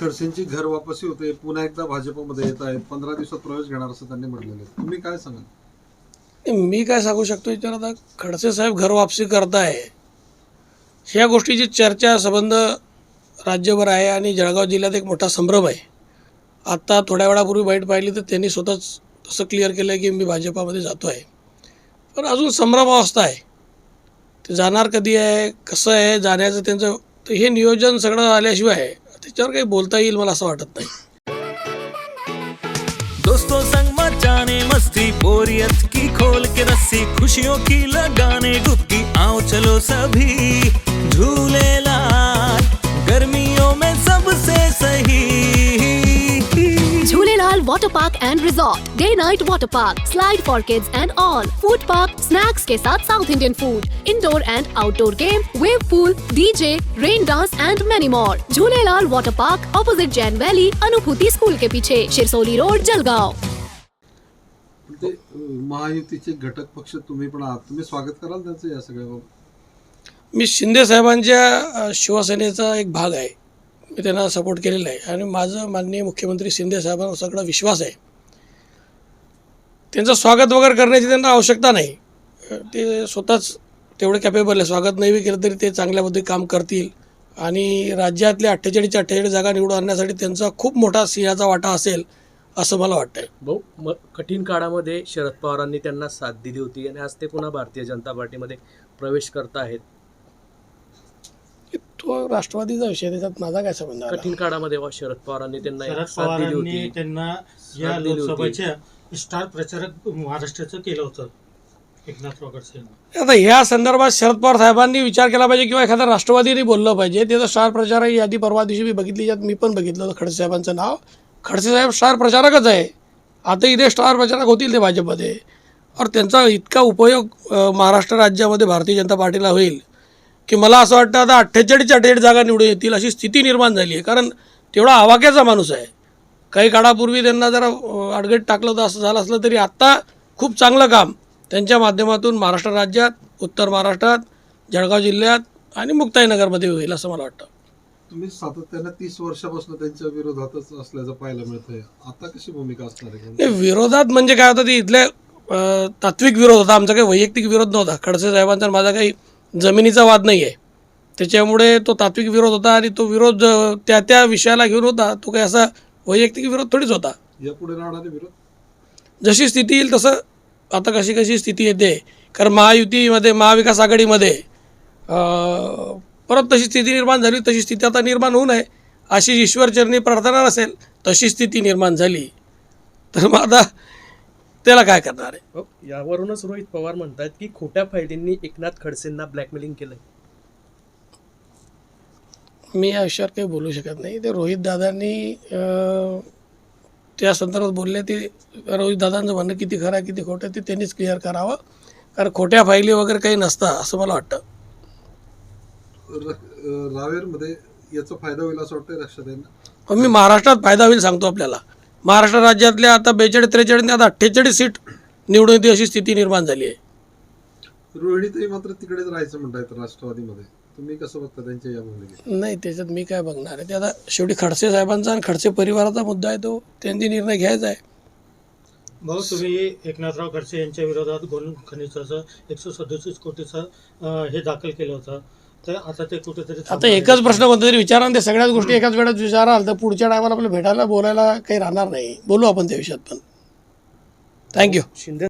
खडसेंची घर वापसी होते पुन्हा एकदा भाजपमध्ये येत आहेत पंधरा दिवसात प्रवेश घेणार असं त्यांनी म्हटलेलं आहे. तुम्ही काय सांगाल? मी काय सांगू शकतो इतर आता खडसे साहेब घर वापसी करताय. ह्या गोष्टीची चर्चा संबंध राज्यभर आहे आणि जळगाव जिल्ह्यात एक मोठा संभ्रम आहे. आत्ता थोड्या वेळापूर्वी बाईट पाहिली तर त्यांनी स्वतःच तसं क्लिअर केलं की मी भाजपामध्ये जातो आहे पण अजून संभ्रमावस्था आहे. ते जाणार कधी आहे कसं आहे जाण्याचं त्यांचं तर हे नियोजन सगळं आल्याशिवाय त्याच्यावर काही बोलता येईल मला असं वाटत नाही. दोस्तों संग मचाने मस्ती बोरियत की खोल के रस्सी खुशियों की लगाने डुबकी आओ चलो सभी झूले Water Park and Resort. Day night water park, slide for kids and all. Food park, snacks के साथ South Indian food. Indoor and outdoor game, wave pool, DJ, rain dance and many more. Jhulelalal Water Park opposite Jain Valley, Anubhuti school के पीछे Shirsoli road Jalgaon ते महायुतीचे घटक पक्ष तुम्ही पण आहात तुम्ही स्वागत कराल त्यांचं या सगळ्या मी शिंदे साहेबांच्या शिवसेनेचा एक भाग आहे मी त्यांना सपोर्ट केलेला आहे. आणि माझं माननीय मुख्यमंत्री शिंदे साहेबांवर सगळा विश्वास आहे. त्यांचं स्वागत वगैरे करण्याची त्यांना आवश्यकता नाही. ते स्वतःच तेवढे कॅपेबल आहे. स्वागत नाही बी केलं तरी ते चांगल्या काम करतील. आणि राज्यातल्या अठ्ठेचाळीसच्या अठ्ठेचाळीस जागा निवडून आणण्यासाठी त्यांचा खूप मोठा सिंहाचा वाटा असेल असं मला वाटतंय. भाऊ म कठीण काळामध्ये शरद पवारांनी त्यांना साथ दिली होती. आणि आज ते पुन्हा भारतीय जनता पार्टीमध्ये प्रवेश करत आहेत तो राष्ट्रवादीचा विषय त्याच्यात माझा काय संबंध आला? कठीण काळामध्ये वा शरद पवारांनी त्यांना शरद साथ दिली पवारांनी होती. त्यांना या साथ दिली होती. लोकसभेच्या स्टार प्रचारक महाराष्ट्राचं केलं होतं एकनाथ खडसे यांनी आता ह्या संदर्भात शरद पवार साहेबांनी विचार केला पाहिजे किंवा एखाद्या राष्ट्रवादीने बोललं पाहिजे. त्याचं स्टार प्रचारक ही यादी परवा दिवशी मी बघितली ज्यात मी पण बघितलं होतं खडसे साहेबांचं नाव. खडसे साहेब स्टार प्रचारकच आहे. आता इथे स्टार प्रचारक होतील ते भाजपमध्ये. और त्यांचा इतका उपयोग अं, महाराष्ट्र राज्यामध्ये भारतीय जनता पार्टीला होईल. की मला असं वाटतं आता अठ्ठेचाळीस अठ्ठेचाळीस जागा निवडून येतील अशी स्थिती निर्माण झाली आहे. कारण तेवढा आवाक्याचा माणूस आहे. काही काळापूर्वी त्यांना जरा अडगट टाकलं तर असं झालं असलं तरी आत्ता खूप चांगलं काम त्यांच्या माध्यमातून महाराष्ट्र राज्यात उत्तर महाराष्ट्रात जळगाव जिल्ह्यात आणि मुक्ताईनगरमध्ये होईल असं मला वाटतं. तुम्ही सातत्यानं तीस वर्षापासून त्यांच्या विरोधातच असल्याचं पाहायला मिळतंय. आता कशी भूमिका असणार आहे? नाही विरोधात म्हणजे काय होतं ते इथल्या तात्विक विरोध होता आमचा काही वैयक्तिक विरोध नव्हता. खडसे साहेबांचा माझा काही जमिनीचा वाद नाही आहे त्याच्यामुळे तो तात्विक विरोध होता आणि तो विरोध त्या त्या विषयाला घेऊन होता. तो काही असा वैयक्तिक विरोध थोडीच होता. यापुढे राहणारे विरोध? जशी स्थिती येईल तसं आता कशी कशी स्थिती येते. कारण महायुतीमध्ये महाविकास आघाडीमध्ये परत तशी स्थिती निर्माण झाली. तशी स्थिती आता निर्माण होऊ नये. अशी ईश्वरचरणी प्रार्थना नसेल तशी स्थिती निर्माण झाली. तर मग आता त्याला काय करणार आहे? भाऊ, यावरूनच रोहित पवार म्हणतात की खोट्या फायलींनी एकनाथ खडसेंना ब्लॅकमेलिंग केलंय. मी या विषयावर काही बोलू शकत नाही. ते रोहित दादांनी अं, त्या संदर्भात बोलले ते रोहित दादांचं म्हणणं किती खरं आहे किती खोटं आहे ते त्यांनीच क्लिअर करावं. कारण खोट्या फायली वगैरे काही नसतं असं मला वाटतं. रावेरमध्ये याचा फायदा होईल असं वाटतंय येईल पण मी महाराष्ट्रात फायदा होईल सांगतो आपल्याला. महाराष्ट्र राज्यातल्या आता बेचाळीस त्रेचाळीस आता अठ्ठेचाळीस सीट निवडून येते अशी स्थिती निर्माण झाली आहे. रोहिणीताई मात्र तिकडेच राहायचं म्हणतायत राष्ट्रवादीमध्ये. तुम्ही कसं बघता त्यांच्या या भूमिकेत? नाही त्याच्यात मी काय बघणार आहे. ते आता शेवटी खडसे साहेबांचा आणि खडसे परिवाराचा मुद्दा आहे तो त्यांनी निर्णय घ्यायचा आहे. भाऊ तुम्ही एकनाथराव खडसे यांच्या विरोधात गोल खनिजाचं एकशे सदोतीस कोटीचं हे दाखल केलं होतं. तर आता ते कुठेतरी आता एकच प्रश्न कोणता तरी विचारा आणि ते सगळ्याच गोष्टी एकाच वेळात विचाराल तर पुढच्या टायमाला आपल्याला भेटायला बोलायला काही राहणार नाही. बोलू आपण त्या विषयात पण. थँक्यू शिंदे